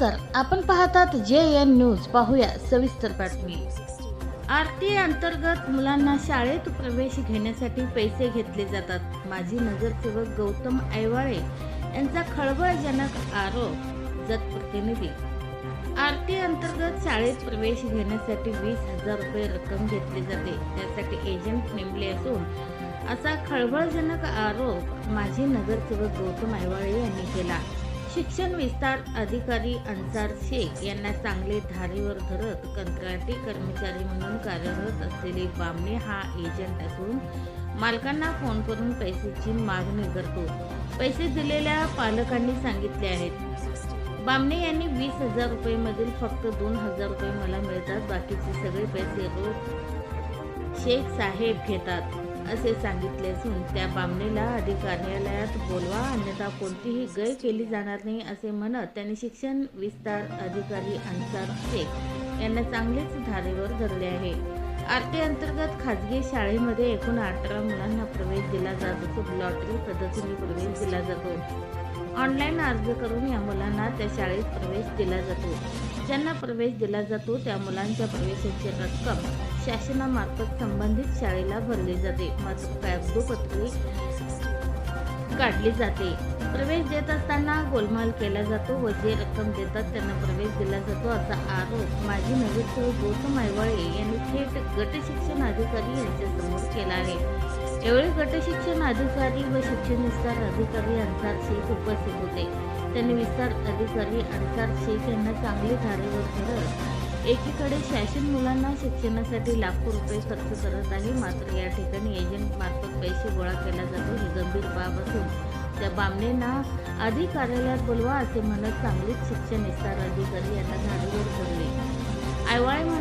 नमस्कार. आपण पाहतात जे एन न्यूज. पाहूया सविस्तर बातमी. आरती अंतर्गत मुलांना शाळेत प्रवेश घेण्यासाठी पैसे घेतले जातात. माजी नगरसेवक गौतम ऐवाळे यांचा खळबळजनक आरोप जत प्रतिनिधी. अंतर्गत शाळेत प्रवेश घेण्यासाठी वीस हजार रुपये रक्कम घेतली जाते. त्यासाठी एजंट नेमले असून असा खळबळजनक आरोप माजी नगरसेवक गौतम ऐवाळे यांनी केला. शिक्षण विस्तार अधिकारी अन्सार शेख यांना चांगले धारेवर धरत कंत्राटी कर्मचारी म्हणून कार्यरत असलेले बामणे हा एजंट असून मालकांना फोन करून पैशाची मागणी करतो. पैसे दिलेल्या पालकांनी सांगितले आहेत. बामणे यांनी वीस हजार रुपये मधील फक्त दोन हजार रुपये मला मिळतात. बाकीचे सगळे पैसे रोज शेख साहेब घेतात. असे सांगितले असून त्या बामणीला आधी कार्यालयात बोलवा अन्यथा कोणतीही गय केली जाणार नाही असे म्हणत त्यांनी शिक्षण विस्तार अधिकारी अन्सार शेख यांना चांगलेच धारेवर धरले आहे. आरती अंतर्गत खाजगी शाळेमध्ये एकूण अठरा मुलांना प्रवेश दिला जात असून लॉटरी पद्धतीने प्रवेश दिला जातो. ऑनलाईन अर्ज करून या मुलांना त्या शाळेत प्रवेश दिला जातो. ज्यांना प्रवेश दिला जातो त्या मुलांच्या प्रवेशाची रक्कम शासनामार्फत संबंधित शाळेला भरली जाते. मात्र कागदोपत्री काढली जाते. प्रवेश देत असताना गोलमाल केला जातो व जे रक्कम देतात त्यांना प्रवेश दिला जातो असा आरोप माजी नगरसेवक गौतम ऐवाळे यांनी थेट गट शिक्षण अधिकारी यांच्यासमोर केला आहे. यावेळी गट शिक्षण अधिकारी व शिक्षण विस्तार अधिकारी अन्सार शेख उपस्थित होते. त्यांनी विस्तार अधिकारी अन्सार शेख यांना चांगले धारेवर धरत एकीकडे शासन मुलांना शिक्षणासाठी लाखो रुपये खर्च करत आहे. मात्र या ठिकाणी एजंट मार्फत पैसे गोळा केला जातो. ही गंभीर बाब असून त्या बामणेंना अधिक कार्यालयात बोलवा असे म्हणत चांगलीच शिक्षण विस्तार अधिकारी यांना झाले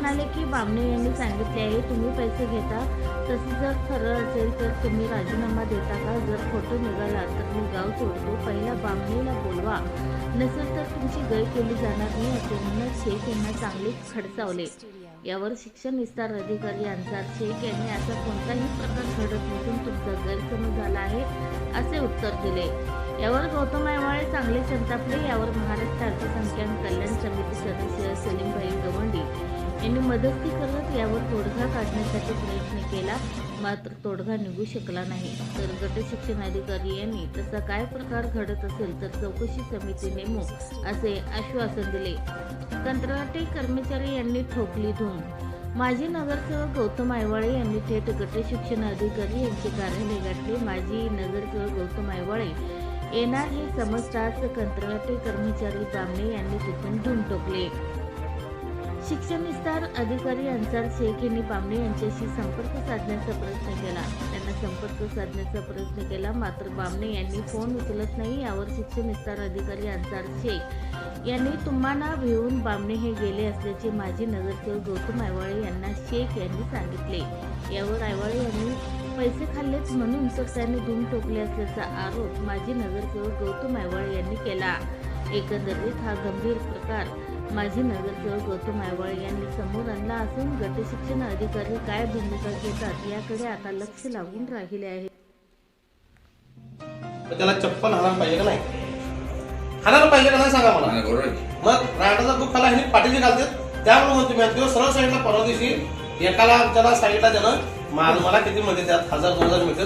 म्हणाले की बामणे यांनी सांगितले आहे तुम्ही पैसे घेता. तसे जर खरं असेल तर तुम्ही राजीनामा देता का? जर फोटो निघाला तर मी गाव सोडतो. पहिला बामणेला बोलवा. नसेल तर तुमची गय केली जाणार नाही असे म्हणत शेख यांना चांगलेच खडसावले. यावर शिक्षण विस्तार अधिकारी अन्सार शेख यांनी असा कोणताही प्रकार घडत नसून तुमचा गैरसमज झाला आहे असे उत्तर दिले. यावर गौतम ऐवाळे चांगले संतापले यावर महाराष्ट्र अल्पसंख्याक कल्याण समिती सदस्य सलीमभाई गवंडी यांनी मदती करत यावर तोडगा काढण्यासाठी प्रयत्न केला. मात्र तोडगा निघू शकला नाही. तर गटशिक्षण अधिकारी यांनी तसा काय प्रकार घडत असेल तर चौकशी समिती नेमू असे आश्वासन दिले. कंत्राटी कर्मचारी यांनी ठोकली धूम. माजी नगरसेवक गौतम आयवाळे यांनी थेट गटशिक्षण अधिकारी यांचे कार्यालय गाठले. माजी नगरसेवक गौतम आयवाळे येणार हे समजताच कंत्राटी कर्मचारी बामणे यांनी तिथून धूम टोकले शिक्षण विस्तार अधिकारी अन्सार शेख यांनी बांबळे यांच्याशी संपर्क साधण्याचा प्रयत्न केला. त्यांना संपर्क साधण्याचा प्रयत्न केला मात्र बामणे यांनी फोन उचलत नाही. यावर शिक्षण विस्तार अधिकारी अन्सार शेख यांनी तुम्हाला भिवून बांबणे हे गेले असल्याचे माजी नगरसेवक गौतम आयवाळे यांना शेख यांनी सांगितले. यावर आयवाळे यांनी पैसे खाल्लेच म्हणून तर त्यांनी धूम टोकले असल्याचा आरोप माजी नगरसेवक गौतम आयवाळे यांनी केला. एकंदरीत हा गंभीर प्रकार माजी नगरसेवक गौतम आयवाळे यांनी समोर आणला असून गट शिक्षण अधिकारी काय भूमिका घेतात याकडे आता लक्ष लागून राहिले आहे. त्याला चप्पल हाणायला पाहिजे का नाही? हाणायला पाहिजे का नाही सांगा मला. मग रायडाचा खूप खाला ह्यांनी पाठीची घालतात. त्यामुळे म्हणतो मी किंवा सरळ साईडला परवा दिवशी एकाला त्याला सांगितलं त्यानं मा- मला किती मध्ये त्यात हजार दोन हजार मिळतात.